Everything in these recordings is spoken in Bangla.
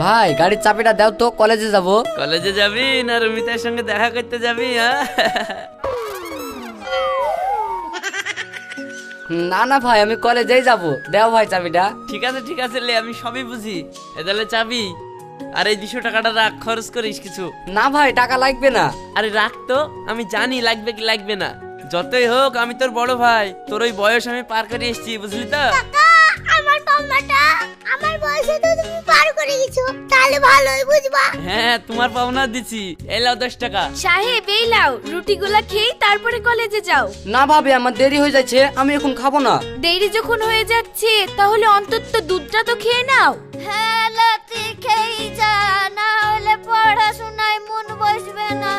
ভাই গাড়ির চাবিটা দাও তো কলেজে যাব। কলেজে যাবি না রমিতার সঙ্গে দেখা করতে যাবি হ্যাঁ? না না ভাই আমি কলেজেই যাব। দাও ভাই চাবিটা। ঠিক আছে ঠিক আছে লে আমি সবই বুঝি। এ তাহলে চাবি। আর এই দুশো টাকাটা রাখ খরচ করিস কিছু। না ভাই টাকা লাগবে না। আরে রাখ তো আমি জানি লাগবে কি লাগবে না। যতই হোক আমি তোর বড় ভাই তোর ওই বয়স আমি পার করে এসেছি বুঝলি তো? কাকা! আমার পাওনাটা আমার বয়সে তো তুমি পার করে গেছো তাহলে ভালোই বুঝবা। হ্যাঁ তোমার পাওনা দিছি এই লাও দশ টাকা। সাহেব এই লাও রুটিগুলা খেয়ে তারপরে কলেজে যাও। না ভাবি আমার দেরি হয়ে যাচ্ছে আমি এখন খাব না। দেরি যখন হয়ে যাচ্ছে তাহলে অন্তত দুধটা তো খেয়ে নাও। হ্যাঁ লাতি খেই যা না হলে পড়াশোনায় মন বসবে না।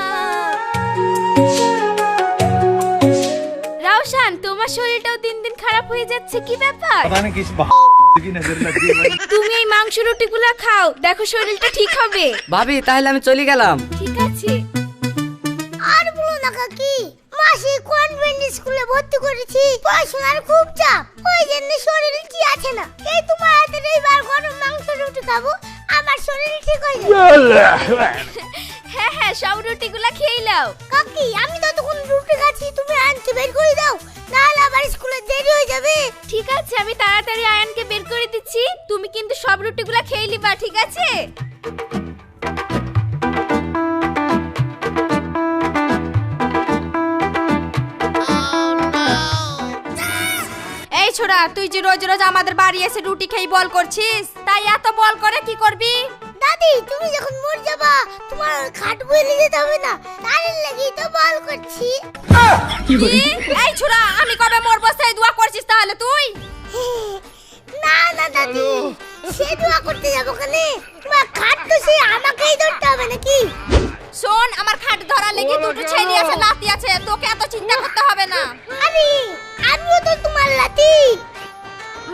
রাউশান তোমার শরীরটাও দিন খারাপ হয়ে যাচ্ছে কি ব্যাপার? তুমি এই মাংস রুটিগুলো খাও দেখো শরীরটা ঠিক হবে। ভাবি তাহলে আমি চলে গেলাম। ঠিক আছে। আর বলো না কাকি মাসি কনভেন্ট স্কুলে ভর্তি করেছি? পড়াশোনার খুব চাপ ওই জন্য শরীর কি আছে না? এই তোমার হাতের এইবার গরম মাংস রুটি খাব আমার শরীর ঠিক হয়ে যাবে। হ্যাঁ হ্যাঁ সব রুটিগুলো খেয়ে লাও কাকি আমি তো তখন রুটি খাচ্ছি তুমি আনতে বের করে দাও, নাহলে আবার স্কুলে দেরি হয়ে যাবে। ঠিক আছে, আমি তাড়াতাড়ি আয়ানকে বের করে দিচ্ছি। তুমি কিন্তু সব রুটিগুলো খেয়ে নিবা, ঠিক আছে? এই ছোড়া, তুই যে রোজ রোজ আমাদের বাড়ি এসে রুটি খেয়ে বল করছিস, তাই এত বল করে কি করবি? দাদি তুমি যখন মর যাবা তোমার খাট বইলে যেতে হবে না। তার লাগি তো বল করছি। কি? এই ছোড়া আমি কবে মরবো সেই দোয়া করছিস তাহলে তুই? না না দাদি সে দোয়া করতে যাব কেনে? তোমার খাট তো সে আমাকেই ধরতে হবে নাকি? শোন আমার খাট ধরা লেগে দুটো ছেলে আছে লাতি আছে তোকে এত চিন্তা করতে হবে না। আরে আমিও তো তোমার লাতি।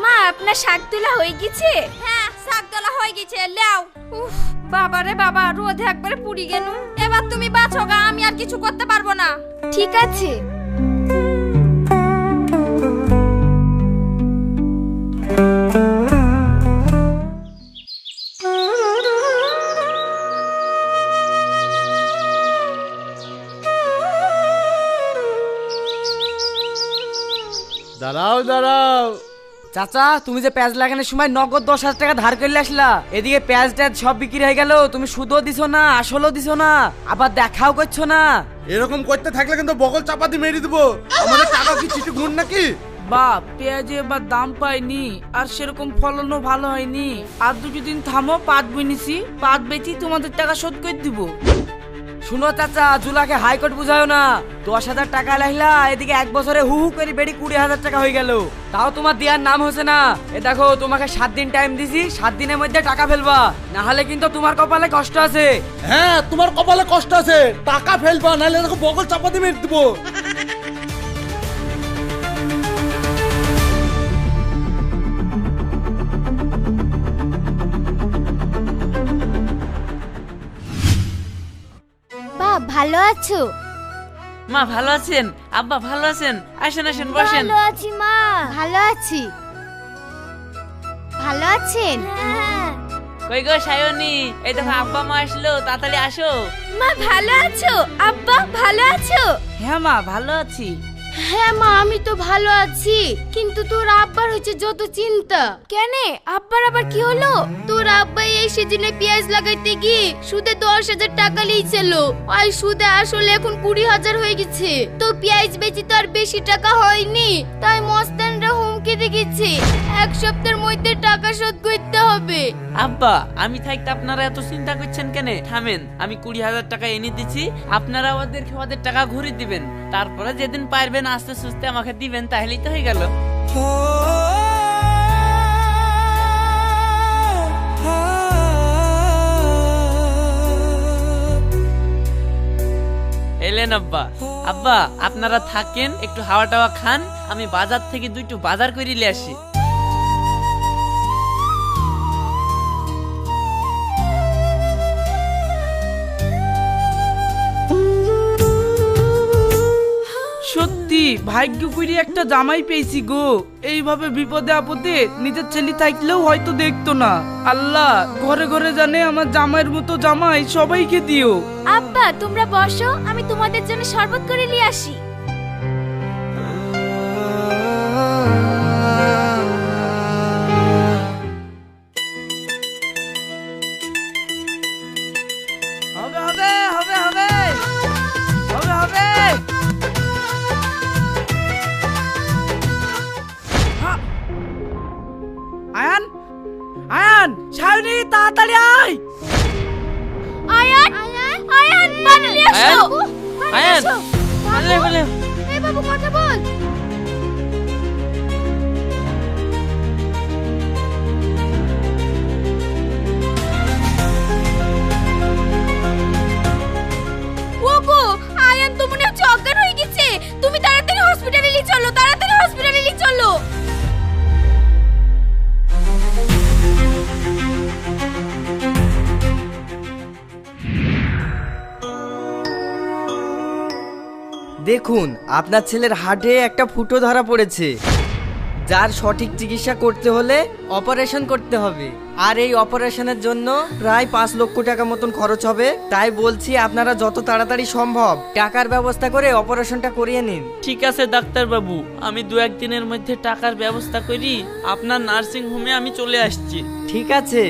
মা আপনার শাক তোলা হয়ে গেছে? হ্যাঁ শাক তোলা হয়ে গেছে, লেও। উফ, বাবা রে বাবা, রোদে একবারে পুড়ি গেল। এবার তুমি বাঁচো গা, আমি আর কিছু করতে পারব না। ঠিক আছে। চাচা তুমি যে পেঁয়াজ লাগানোর সময় নগদ দশ হাজার টাকা ধার করলে আসলা। এদিকে পেঁয়াজ ট্যাজ সব বিক্রি হয়ে গেল তুমি সুদও দিছো না আসলও দিছো না আবার দেখাও করছ না। এরকম করতে থাকলে কিন্তু বগল চাপাতি মেরে দেবো। আমাদের টাকা কি চিঠি গুণ নাকি? বাপ পেঁয়াজে এবার দাম পাইনি আর সেরকম ফলনও ভালো হয়নি। আর দুটো দিন থামো পাট বুনিছি পাট বেচি তোমাদের টাকা শোধ করে দিব। শুনো চাচা, জুলাকে হাইকোর্ট বুঝায় না। দশ হাজার টাকা লাইলা এদিকে এক বছরে হু হু করে বেড়ি কুড়ি হাজার টাকা হয়ে গেল। তাও তোমার দেওয়ার নাম হচ্ছে না। এ দেখো, তোমাকে সাত দিন টাইম দিছি, সাত দিনের মধ্যে টাকা ফেলবা। না হলে কিন্তু তোমার কপালে কষ্ট আছে। হ্যাঁ তোমার কপালে কষ্ট আছে। টাকা ফেলবা, নাহলে এরকম বগল চাপাতি মেরে দেবো। ভালো আছো? মা ভালো আছেন? আব্বা ভালো আছেন? আসেন আসেন বসেন। ভালো আছি মা। ভালো আছি। ভালো আছেন? হ্যাঁ। কই গো সায়নি? এই দেখো আব্বা মা আসলো। তাড়াতাড়ি আসো। মা ভালো আছো? আব্বা ভালো আছো? হ্যাঁ মা ভালো আছি। হ্যাঁ মা আমি তো ভালো আছি। কিন্তু তোর আব্বার হচ্ছে যত চিন্তা। কেন? আব্বার আবার কি হলো? তোর আব্বা এই সিজনে পেঁয়াজ লাগাইতে গিয়ে সুদে দশ হাজার টাকা লিয়েছিল। আর সুদে আসলে এখন কুড়ি হাজার হয়ে গেছে। তো পেঁয়াজ বেচি তো আর বেশি টাকা হয়নি। তাই মস্তানরা হুমকি দিয়েছে। এক সপ্তাহের মধ্যে টাকা শোধ করতে হবে। আব্বা আমি থাকতে আপনারা এত চিন্তা করছেন কেন? থামেন আমি কুড়ি হাজার টাকা এনে দিচ্ছি আপনারা ওদেরকে ওদের টাকা ঘুরে দিবেন। তারপরে যেদিন পারবেন আস্তে সুস্তে আমাকে দিবেন তাহলেই তো হয়ে গেল। এলেন আব্বা। আব্বা, আপনারা থাকেন, একটু হাওয়া টাওয়া খান, আমি বাজার থেকে দুইটু বাজার করে আসি। সত্যি ভাগ্য করে একটা জামাই পেয়েছি গো। এইভাবে বিপদে আপদে নিজের ছেলে থাকলেও হয়তো দেখতো না। আল্লাহ, ঘরে ঘরে জানে আমার জামাইয়ের মতো জামাই সবাইকে দিও। আব্বা, তোমরা বসো, আমি তোমাদের জন্য শরবত করে নিয়ে আসি। আয়ান সায়নি তাড়াতাড়ি আয়। আয়ান আয়ান পানি নিয়ে আয়ান, বলে বলে এই বাবু কথা বল। দেখুন আপনার ছেলের হার্টে একটা ফুটো ধরা পড়েছে। যার সঠিক চিকিৎসা করতে হলে অপারেশন করতে হবে। আর এই অপারেশনের জন্য প্রায় পাঁচ লক্ষ টাকা মতন খরচ হবে। তাই বলছি আপনারা যত তাড়াতাড়ি সম্ভব টাকার ব্যবস্থা করে অপারেশনটা করিয়ে নিন। ঠিক আছে ডাক্তার বাবু আমি দু একদিনের মধ্যে টাকার ব্যবস্থা করি। আপনার নার্সিং হোমে আমি চলে আসছি। ঠিক আছে।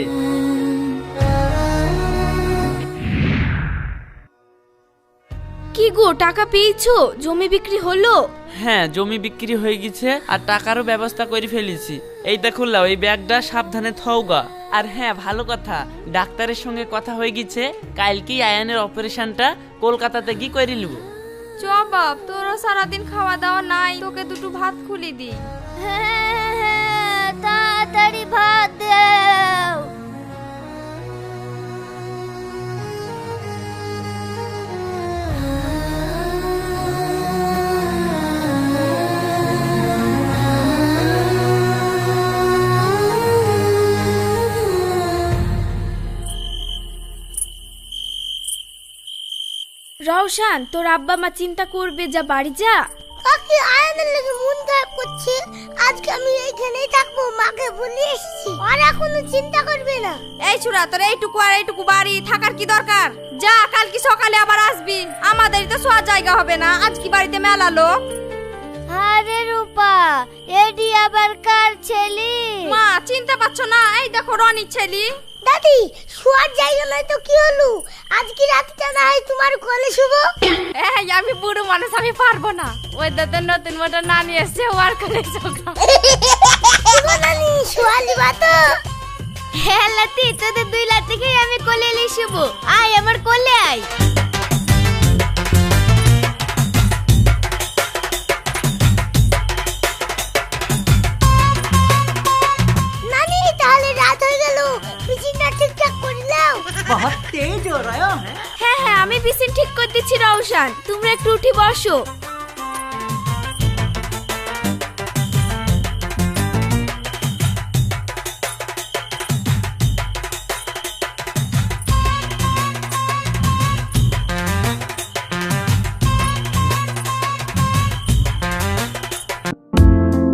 কি গো টাকা পেয়েছ? জমি বিক্রি হলো? হ্যাঁ জমি বিক্রি হয়ে গেছে আর টাকারও ব্যবস্থা করে ফেলেছি। এই দেখো লাও এই ব্যাগটা সাবধানে থওগা আর হ্যাঁ ভালো কথা ডাক্তারের সঙ্গে কথা হয়ে গেছে কালকেই আয়ানের অপারেশনটা কলকাতাতে গিয়ে করে নিব। চ বাপ তোরও সারাদিন খাওয়া দাওয়া নাই তোকে দুটো ভাত খুলি দি হ্যাঁ, তাড়াতাড়ি ভাত দাও রওশান তোর আব্বা মা চিন্তা করবে যা বাড়ি যা। কাকি আয়ানের লেগে মন খারাপ করছে। আজকে আমি এইখানেই থাকব মাকে বলে এসেছি। আর এখনও চিন্তা করবে না। এই ছুরা তোর এইটুকু আর এইটুকু বাড়ি থাকার কি দরকার? যা কাল কি সকালে আবার আসবি। আমাদেরই তো শোয়ার জায়গা হবে না। আজ কি বাড়িতে মেলা লোক? আরে রূপা এডি আবার কার ছেলে? মা চিনতে পারছ না? এই দেখো রনির ছেলি। দাদি শোয়ার জায়গা নয় তো কি হলো? আজকে রাতটা না হয় তোমার কোলে শুভ এই আমি বুড়ো মানুষ আমি পারব না। ওই দাদা নতুন মোটা নানি এসছে ওয়ার করে নানি শোয়ালি বাতো হ্যাঁ লাতি তোদের দুই লাতি খেয়ে আমি কোলে এলে শুভ আয় আমার কোলে আয়। বিসিন ঠিক করে দিচ্ছি রওশান। তোমরা একটু উঠে বসো।